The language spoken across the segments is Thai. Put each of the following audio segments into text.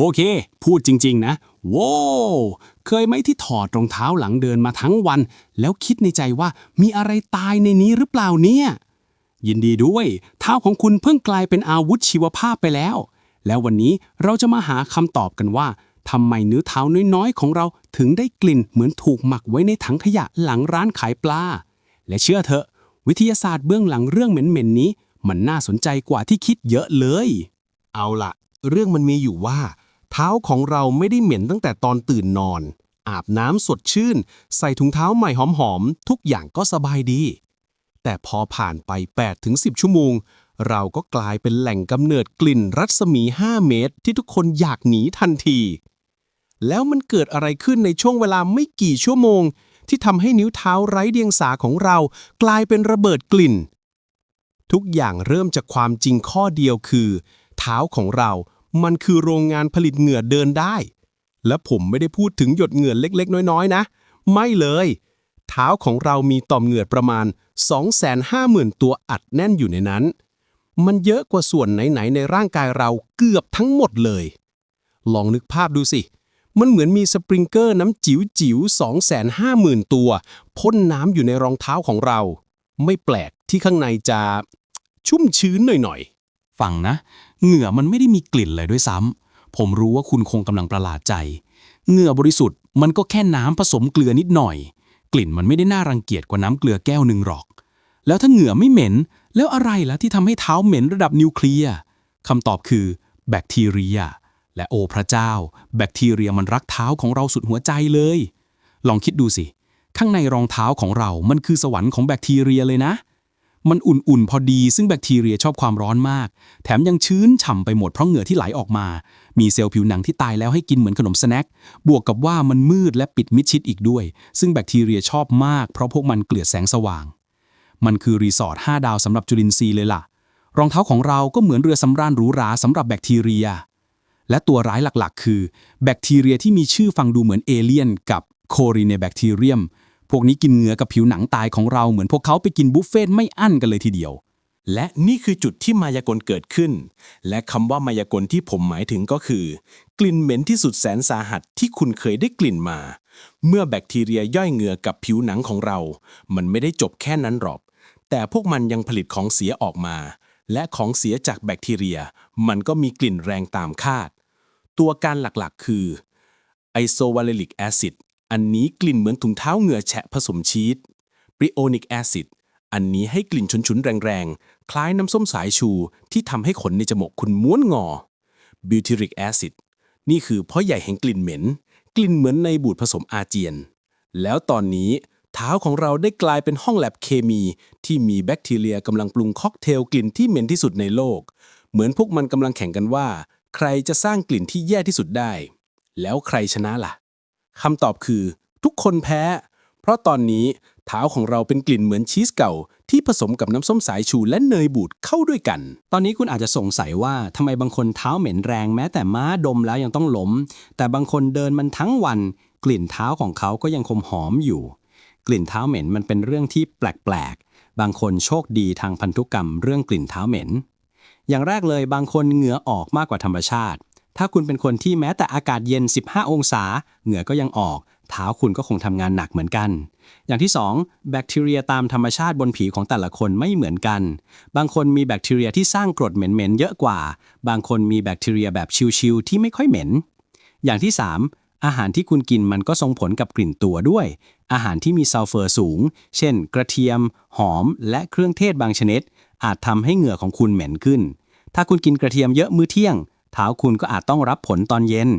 โอเค พูดจริง ๆ นะโว้วเคยไหมที่ถอดรองเท้าหลังเดินมาทั้งวัน แล้วคิดในใจว่ามีอะไรตายในนี้หรือเปล่าเนี่ย ยินดีด้วย เท้าของคุณเพิ่งกลายเป็นอาวุธชีวภาพไปแล้ว แล้ววันนี้เราจะมาหาคำตอบกันว่าทำไมเนื้อเท้าน้อยๆ ของเราถึงได้กลิ่นเหมือนถูกหมักไว้ในถังขยะหลังร้านขายปลา และเชื่อเถอะ วิทยาศาสตร์เบื้องหลังเรื่องเหม็นๆนี้ มันน่าสนใจกว่าที่คิดเยอะเลย เอาละเรื่องมันมีอยู่ว่า เท้าของเราไม่ได้เหม็นตั้งแต่ตอนตื่นนอน อาบน้ำสดชื่น ใส่ถุงเท้าใหม่หอมๆ ทุกอย่างก็สบายดี แต่พอผ่านไป 8-10 ชั่วโมง เราก็กลายเป็นแหล่งกำเนิดกลิ่นรัศมี 5 เมตร ที่ทุกคนอยากหนีทันที แล้วมันเกิดอะไรขึ้นในช่วงเวลาไม่กี่ชั่วโมง ที่ทำให้นิ้วเท้าไร้เดียงสาของเรา กลายเป็นระเบิดกลิ่น ทุกอย่างเริ่มจากความจริงข้อเดียวคือ เท้าของเรา มันคือโรงงานผลิตเหงื่อเดินได้ และผมไม่ได้พูดถึงหยดเหงื่อเล็กๆ น้อยๆ นะ ไม่เลย เท้าของเรามีต่อมเหงื่อประมาณ 250,000 ตัวอัดแน่นอยู่ในนั้น มันเยอะกว่าส่วนไหนๆในร่างกายเราเกือบทั้งหมดเลย ลองนึกภาพดูสิ มันเหมือนมีสปริงเกอร์น้ำจิ๋วจิ๋ว250,000 ตัวพ่นน้ำอยู่ในรองเท้าของเรา ไม่แปลกที่ข้างในจะชุ่มชื้นหน่อยๆ ฟังนะ เหงื่อมันไม่ได้มีกลิ่นเลยด้วยซ้ำผมรู้ว่าคุณคงกำลังประหลาดใจ เหงื่อบริสุทธิ์มันก็แค่น้ำผสมเกลือนิดหน่อย กลิ่นมันไม่ได้น่ารังเกียจกว่าน้ำเกลือแก้วหนึ่งหรอก แล้วถ้าเหงื่อไม่เหม็น แล้วอะไรล่ะที่ทำให้เท้าเหม็นระดับนิวเคลียร์คำตอบคือแบคทีเรีย และโอพระเจ้า แบคทีเรียมันรักเท้าของเราสุดหัวใจเลย ลองคิดดูสิ ข้างในรองเท้าของเรามันคือสวรรค์ของแบคทีเรียเลยนะ มันอุ่นๆ พอดีซึ่งแบคทีเรียชอบความร้อนมาก แถมยังชื้นฉ่ำไปหมดเพราะเหงื่อที่ไหลออกมา มีเซลล์ผิวหนังที่ตายแล้วให้กินเหมือนขนมสแน็ค บวกกับว่ามันมืดและปิดมิดชิดอีกด้วย ซึ่งแบคทีเรียชอบมากเพราะพวกมันเกลียดแสงสว่าง มันคือรีสอร์ท5ดาวสำหรับจุลินทรีย์เลยล่ะ รองเท้าของเราก็เหมือนเรือสำราญหรูหราสำหรับแบคทีเรีย และตัวร้ายหลักๆ คือ แบคทีเรียที่มีชื่อฟังดูเหมือนเอเลี่ยนกับโครีเนแบคทีเรียม พวกนี้กินเนื้อกับผิวหนังตายของเราเหมือนพวกเขาไปกินบุฟเฟ่ต์ไม่อั้นกันเลยทีเดียว และนี่คือจุดที่มายากลเกิดขึ้น และคำว่ามายากลที่ผมหมายถึงก็คือ กลิ่นเหม็นที่สุดแสนสาหัสที่คุณเคยได้กลิ่นมา เมื่อแบคทีเรียย่อยเหงื่อกับผิวหนังของเรา มันไม่ได้จบแค่นั้นหรอก แต่พวกมันยังผลิตของเสียออกมา และของเสียจากแบคทีเรีย มันก็มีกลิ่นแรงตามคาด ตัวการหลักๆ คือไอโซวาเลลิกแอซิด อันนี้กลิ่นเหมือนถุงเท้าเหงื่อแฉะผสมชีสปริโอนิกแอซิดอันนี้ให้กลิ่นฉุนๆ แรงๆ คล้ายน้ำส้มสายชูที่ทำให้ขนในจมูกคุณม้วนงอบิวทิริกแอซิดนี่คือพ่อใหญ่แห่งกลิ่นเหม็น กลิ่นเหมือนในบูดผสมอาเจียน แล้วตอนนี้เท้าของเราได้กลายเป็นห้องแลบเคมี ที่มีแบคทีเรียกำลังปรุงค็อกเทลกลิ่นที่เหม็นที่สุดในโลก เหมือนพวกมันกำลังแข่งกันว่า ใครจะสร้างกลิ่นที่แย่ที่สุดได้ แล้วใครชนะล่ะ คำตอบคือ ทุกคนแพ้ เพราะตอนนี้เท้าของเราเป็นกลิ่นเหมือนชีสเก่า ที่ผสมกับน้ำส้มสายชูและเนยบูดเข้าด้วยกัน ตอนนี้คุณอาจจะสงสัยว่าทำไมบางคนเท้าเหม็นแรงแม้แต่ม้าดมแล้วยังต้องล้มแต่บางคนเดินมันทั้งวัน กลิ่นเท้าของเขาก็ยังคงหอมอยู่ กลิ่นเท้าเหม็นมันเป็นเรื่องที่แปลกๆ บางคนโชคดีทางพันธุกรรมเรื่องกลิ่นเท้าเหม็น อย่างแรกเลยบางคนเหงื่อออกมากกว่าธรรมชาติ ถ้าคุณเป็นคนที่แม้แต่อากาศเย็น 15 องศา เหงื่อก็ยังออก เท้าคุณก็คงทำงานหนักเหมือนกัน อย่างที่ 2 แบคทีเรียตามธรรมชาติบนผิวของแต่ละคนไม่เหมือนกัน บางคนมีแบคทีเรียที่สร้างกรดเหม็นๆเยอะกว่า บางคนมีแบคทีเรียแบบชิวๆที่ไม่ค่อยเหม็น อย่างที่ 3 อาหารที่คุณกินมันก็ส่งผลกับกลิ่นตัวด้วย อาหารที่มีซัลเฟอร์สูง เช่น กระเทียม หอม และเครื่องเทศบางชนิด อาจทำให้เหงื่อของคุณเหม็นขึ้น ถ้าคุณกินกระเทียมเยอะมื้อเที่ยง เท้าคุณก็อาจต้องรับผลตอนเย็น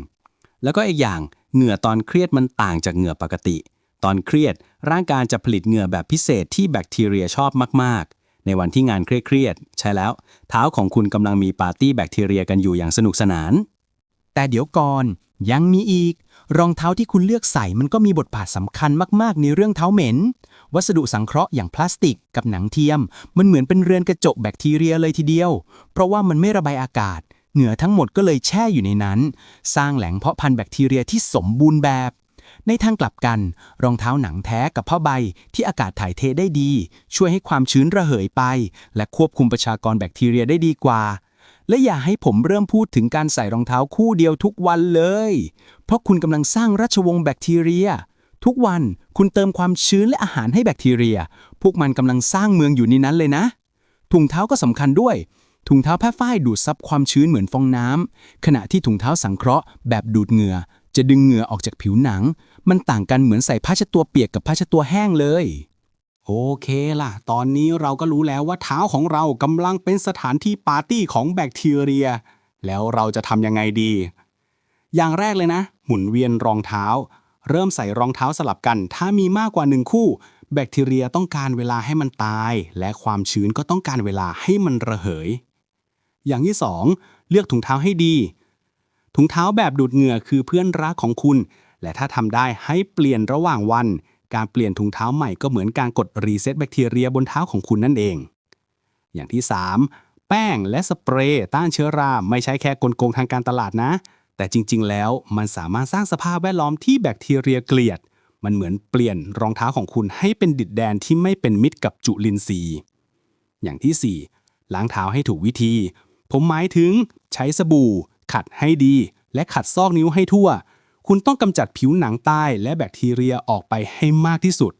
แล้วก็อีกอย่างเหงื่อตอนเครียดมันต่างจากเหงื่อปกติ ตอนเครียดร่างกายจะผลิตเหงื่อแบบพิเศษที่แบคทีเรียชอบมาก ๆ ในวันที่งานเครียดๆใช่แล้ว เท้าของคุณกำลังมีปาร์ตี้แบคทีเรียกันอยู่อย่างสนุกสนาน แต่เดี๋ยวก่อนยังมีอีก รองเท้าที่คุณเลือกใส่มันก็มีบทบาทสำคัญมาก ๆ ในเรื่องเท้าเหม็น วัสดุสังเคราะห์อย่างพลาสติกกับหนังเทียม มันเหมือนเป็นเรือนกระจกแบคทีเรียเลยทีเดียว เพราะว่ามันไม่ระบายอากาศ เหงื่อทั้งหมดก็เลยแช่อยู่ในนั้น สร้างแหล่งเพาะพันธุ์แบคทีเรียที่สมบูรณ์แบบ ในทางกลับกัน รองเท้าหนังแท้กับผ้าใบที่อากาศถ่ายเทได้ดี ช่วยให้ความชื้นระเหยไป และควบคุมประชากรแบคทีเรียได้ดีกว่า และอย่าให้ผมเริ่มพูดถึงการใส่รองเท้าคู่เดียวทุกวันเลย เพราะคุณกำลังสร้างราชวงศ์แบคทีเรียทุกวันคุณเติมความชื้นและอาหารให้แบคทีเรีย พวกมันกำลังสร้างเมืองอยู่ในนั้นเลยนะ ถุงเท้าก็สำคัญด้วย ถุงเท้าผ้าฝ้ายดูดซับความชื้นเหมือนฟองน้ำขณะที่ถุงเท้าสังเคราะห์แบบดูดเหงื่อ จะดึงเหงื่อออกจากผิวหนัง มันต่างกันเหมือนใส่ผ้าเช็ดตัวเปียกกับผ้าเช็ดตัวแห้งเลย โอเคล่ะ ตอนนี้เราก็รู้แล้วว่าเท้าของเรากำลังเป็นสถานที่ปาร์ตี้ของแบคทีเรีย แล้วเราจะทำยังไงดี อย่างแรกเลยนะ หมุนเวียนรองเท้า เริ่มใส่รองเท้าสลับกัน ถ้ามีมากกว่าหนึ่งคู่แบคทีเรียต้องการเวลาให้มันตาย และความชื้นก็ต้องการเวลาให้มันระเหย อย่างที่สองเลือกถุงเท้าให้ดี ถุงเท้าแบบดูดเหงื่อคือเพื่อนรักของคุณ และถ้าทำได้ให้เปลี่ยนระหว่างวัน การเปลี่ยนถุงเท้าใหม่ก็เหมือนการกดรีเซ็ตแบคทีเรียบนเท้าของคุณนั่นเอง อย่างที่ 3 แป้งและสเปรย์ต้านเชื้อรา ไม่ใช่แค่กลโกงทางการตลาดนะ แต่จริง ๆ แล้วมันสามารถสร้างสภาพแวดล้อมที่แบคทีเรียเกลียด มันเหมือนเปลี่ยนรองเท้าของคุณให้เป็นดินแดนที่ไม่เป็นมิตรกับจุลินทรีย์ อย่างที่ 4 ล้างเท้าให้ถูกวิธี ผมหมายถึงใช้สบู่ ขัดให้ดี และขัดซอกนิ้วให้ทั่ว คุณต้องกำจัดผิวหนังใต้และแบคทีเรียออกไปให้มากที่สุด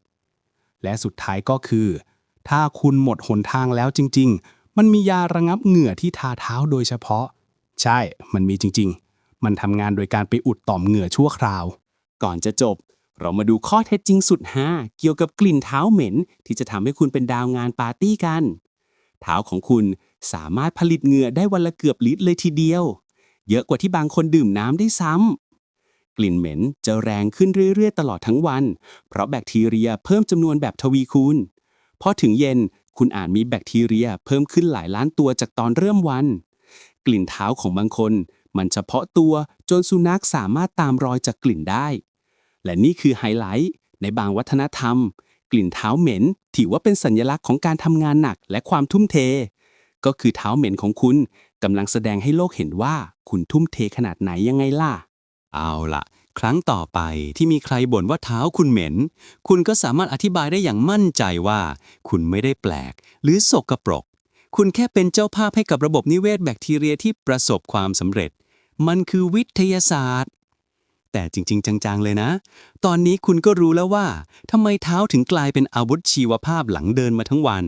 และสุดท้ายก็คือ ถ้าคุณหมดหนทางแล้วจริง ๆ มันมียาระงับเหงื่อที่ทาเท้าโดยเฉพาะ ใช่ มันมีจริง ๆ มันทำงานโดยการไปอุดต่อมเหงื่อชั่วคราว ก่อนจะจบเรามาดูข้อเท็จจริงสุดฮาเกี่ยวกับกลิ่นเท้าเหม็น ที่จะทำให้คุณเป็นดาวงานปาร์ตี้กัน เท้าของคุณ สามารถผลิตเหงื่อได้วันละเกือบลิตรเลยทีเดียว เยอะกว่าที่บางคนดื่มน้ำได้ซ้ำ กลิ่นเหม็นจะแรงขึ้นเรื่อยๆ ตลอดทั้งวัน เพราะแบคทีเรียเพิ่มจำนวนแบบทวีคูณ พอถึงเย็นคุณอาจมีแบคทีเรียเพิ่มขึ้นหลายล้านตัวจากตอนเริ่มวัน กลิ่นเท้าของบางคน มันเฉพาะตัวจนสุนัขสามารถตามรอยจากกลิ่นได้ และนี่คือไฮไลท์ในบางวัฒนธรรม กลิ่นเท้าเหม็น ถือว่าเป็นสัญลักษณ์ของการทำงานหนักและความทุ่มเท ก็คือเท้าเหม็นของคุณกำลังแสดงให้โลกเห็นว่าคุณทุ่มเทขนาดไหนยังไงล่ะ เอาล่ะครั้งต่อไปที่มีใครบ่นว่าเท้าคุณเหม็น คุณก็สามารถอธิบายได้อย่างมั่นใจว่า คุณไม่ได้แปลก หรือสกรปรก คุณแค่เป็นเจ้าภาพให้กับระบบนิเวศแบคทีเรียที่ประสบความสำเร็จ มันคือวิทยาศาสตร์ แต่จริง ๆ จัง ๆ เลยนะ ตอนนี้คุณก็รู้แล้วว่าทำไมเท้าถึงกลายเป็นอาวุธชีวภาพหลังเดินมาทั้งวัน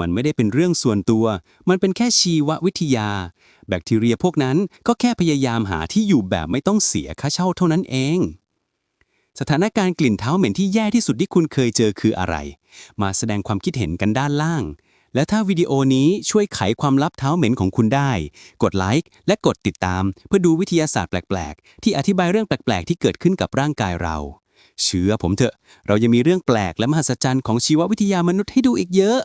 มันไม่ได้เป็นเรื่องส่วนตัว มันเป็นแค่ชีววิทยา แบคทีเรียพวกนั้นก็แค่พยายามหาที่อยู่แบบไม่ต้องเสียค่าเช่าเท่านั้นเอง สถานการณ์กลิ่นเท้าเหม็นที่แย่ที่สุดที่คุณเคยเจอคืออะไร มาแสดงความคิดเห็นกันด้านล่าง และถ้าวิดีโอนี้ช่วยไขความลับเท้าเหม็นของคุณได้ กดไลค์และกดติดตาม เพื่อดูวิทยาศาสตร์แปลกๆ ที่อธิบายเรื่องแปลกๆ ที่เกิดขึ้นกับร่างกายเราเชื่อผมเถอะ เรายังมีเรื่องแปลกและมหัศจรรย์ของชีววิทยามนุษย์ให้ดูอีกเยอะ